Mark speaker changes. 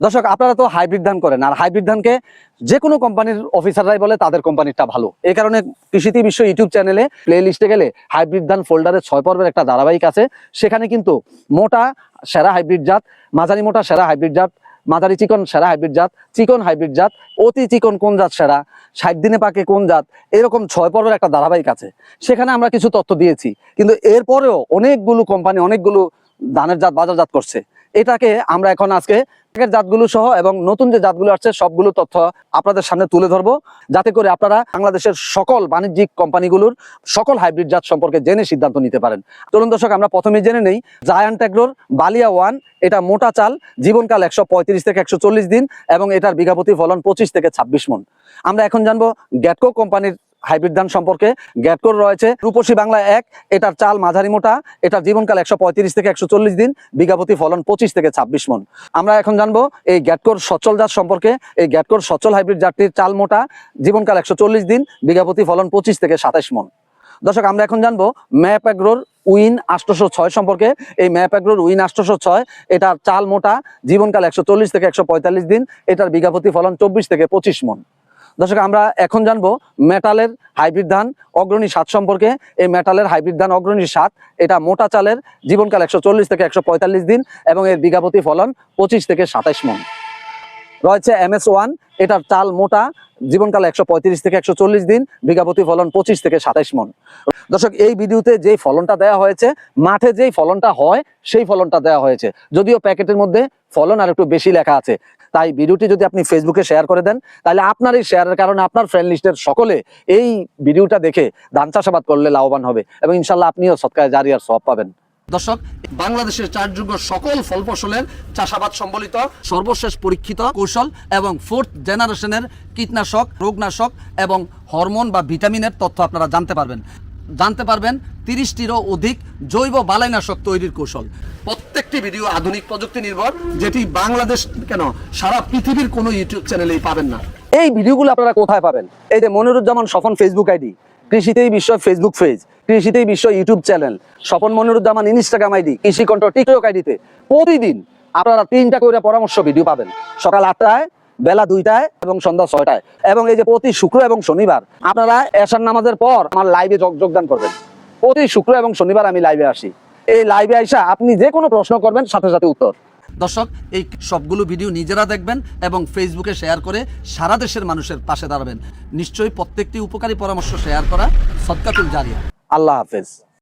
Speaker 1: দর্শক, আপনারা তো হাইব্রিড ধান করেন, আর হাইব্রিড ধানকে যে কোনো কোম্পানির অফিসাররাই বলে তাদের কোম্পানিটা ভালো। এই কারণে কৃষিতে বিশ্ব ইউটিউব চ্যানেলে প্লে লিস্টে গেলে হাইব্রিড ধান ফোল্ডারে ছয় পর্বের একটা ধারাবাহিক আছে। সেখানে কিন্তু মোটা, সেরা হাইব্রিড জাত, মাঝারি মোটা, সেরা হাইব্রিড জাত, মাঝারি চিকন, সেরা হাইব্রিড জাত, চিকন হাইব্রিড জাত, অতি চিকন কোন জাত সেরা, ষাট দিনে পাকে কোন জাত, এরকম ছয় পর্বের একটা ধারাবাহিক আছে। সেখানে আমরা কিছু তথ্য দিয়েছি, কিন্তু এরপরেও অনেকগুলো কোম্পানি অনেকগুলো ধানের জাত বাজারজাত করছে। এটাকে আমরা এখন আজকে আগের জাতগুলো সহ এবং নতুন যে জাতগুলো আসছে, সবগুলো তথ্য আপনাদের সামনে তুলে ধরবো। যাতে করে আপনারা বাংলাদেশের সকল বাণিজ্যিক কোম্পানিগুলোর সকল হাইব্রিড জাত সম্পর্কে জেনে সিদ্ধান্ত নিতে পারেন। চলুন দর্শক, আমরা প্রথমে জেনে নেই জায়ান্ট এগ্রোর বালিয়া ওয়ান, এটা মোটা চাল, জীবনকাল একশো পঁয়ত্রিশ থেকে একশো চল্লিশ দিন এবং এটার বিঘাপতি ফলন পঁচিশ থেকে ছাব্বিশ মন। আমরা এখন জানব গ্যাটকো কোম্পানির হাইব্রিড ধান সম্পর্কে গ্যাটকোর রয়েছে। রূপসী বাংলা এক, এটার চাল মাঝারি মোটা, এটার জীবনকাল একশো পঁয়ত্রিশ থেকে একশো চল্লিশ দিন, বিঘাপতি ফলন পঁচিশ থেকে ছাব্বিশ মন। আমরা এখন জানব এই গ্যাটকোর সচল জাত সম্পর্কে, এই গ্যাটকোর সচল হাইব্রিড জাতটির চাল মোটা, জীবনকাল একশো চল্লিশ দিন, বিঘাপতি ফলন পঁচিশ থেকে সাতাশ মন। দর্শক, আমরা এখন জানব ম্যাপ অ্যাগ্রোর উইন আষ্টশো ছয় সম্পর্কে। এই ম্যাপ অ্যাগ্রোর উইন আষ্টশো ছয়, এটার চাল মোটা, জীবনকাল একশো চল্লিশ থেকে একশো পঁয়তাল্লিশ দিন, এটার বিঘাপতি ফলন চব্বিশ থেকে পঁচিশ মন। দর্শক, আমরা এখন জানব মেটালের হাইব্রিড ধান অগ্রণী সাত সম্পর্কে। এই মেটালের হাইব্রিড ধান অগ্রণী সাত এটা মোটা চালের জীবনকাল একশো চল্লিশ থেকে একশো পঁয়তাল্লিশ দিন এবং এর বিঘাপতি ফলন পঁচিশ থেকে সাতাইশ মন। রয়েছে এম এস ওয়ান, এটার চাল মোটা, জীবনকাল একশো পঁয়ত্রিশ থেকে একশো চল্লিশ দিন বিঘাপতি ফলন পঁচিশ থেকে সাতাইশ মন। দর্শক, এই ভিডিওতে যেই ফলনটা দেওয়া হয়েছে, মাঠে যেই ফলনটা হয়, সেই ফলনটা দেওয়া হয়েছে। যদিও প্যাকেটের মধ্যে ফলন আর একটু বেশি লেখা আছে তাই ভিডিওটি যদি আপনি ফেসবুকে শেয়ার করে দেন, তাহলে আপনার এই শেয়ারের কারণে আপনার ফ্রেন্ড লিস্টের সকলে এই ভিডিওটা দেখে ধান চাষাবাদ করলে লাভবান হবে এবং ইনশাল্লাহ আপনিও সৎকায় জারি আর সব পাবেন। দর্শক, বাংলাদেশের চারযোগ্য সকল ফল ফসলের চাষাবাদ সম্বলিত সর্বশেষ পরীক্ষিত কৌশল এবং ফোর্থ জেনারেশনের কীটনাশক, রোগনাশক এবং হরমোন বা ভিটামিনের তথ্য আপনারা জানতে পারবেন। জানতে পারবেন তিরিশটিরও অধিক জৈব বালাইনাশক তৈরির কৌশল। প্রত্যেকটি ভিডিও আধুনিক প্রযুক্তি নির্ভর, যেটি বাংলাদেশ কেন সারা পৃথিবীর কোনো ইউটিউব চ্যানেলেই পাবেন না। এই ভিডিওগুলো আপনারা কোথায় পাবেন? এই যে মনিরুজ্জামান স্বপন ফেসবুক আইডি, কৃষিতেই বিশ্ব ফেসবুক পেজ কৃষিতেই বিশ্ব YouTube channel Swapan Moniruzzaman Instagram ID Krishi Kantho TikTok আইডিতে প্রতিদিন আপনারা তিনটা করে পরামর্শ ভিডিও পাবেন। সকাল আটটায় বেলা দুইটায় এবং সন্ধ্যা ছয়টায়। এবং এই যে প্রতি শুক্র এবং শনিবার আপনারা এশার নামাজের পর আমার লাইভে যোগদান করবেন। প্রতি শুক্র এবং শনিবার আমি লাইভে আসি। এই লাইভে আইসা আপনি যে কোনো প্রশ্ন করবেন সাথে সাথে উত্তর। দর্শক এই সবগুলো ভিডিও নিজেরা দেখবেন এবং ফেসবুকে শেয়ার করে সারা দেশের মানুষের পাশে দাঁড়াবেন। নিশ্চয়ই প্রত্যেকটি উপকারী পরামর্শ শেয়ার করা সদকাতুল জারিয়া। আল্লাহ হাফেজ।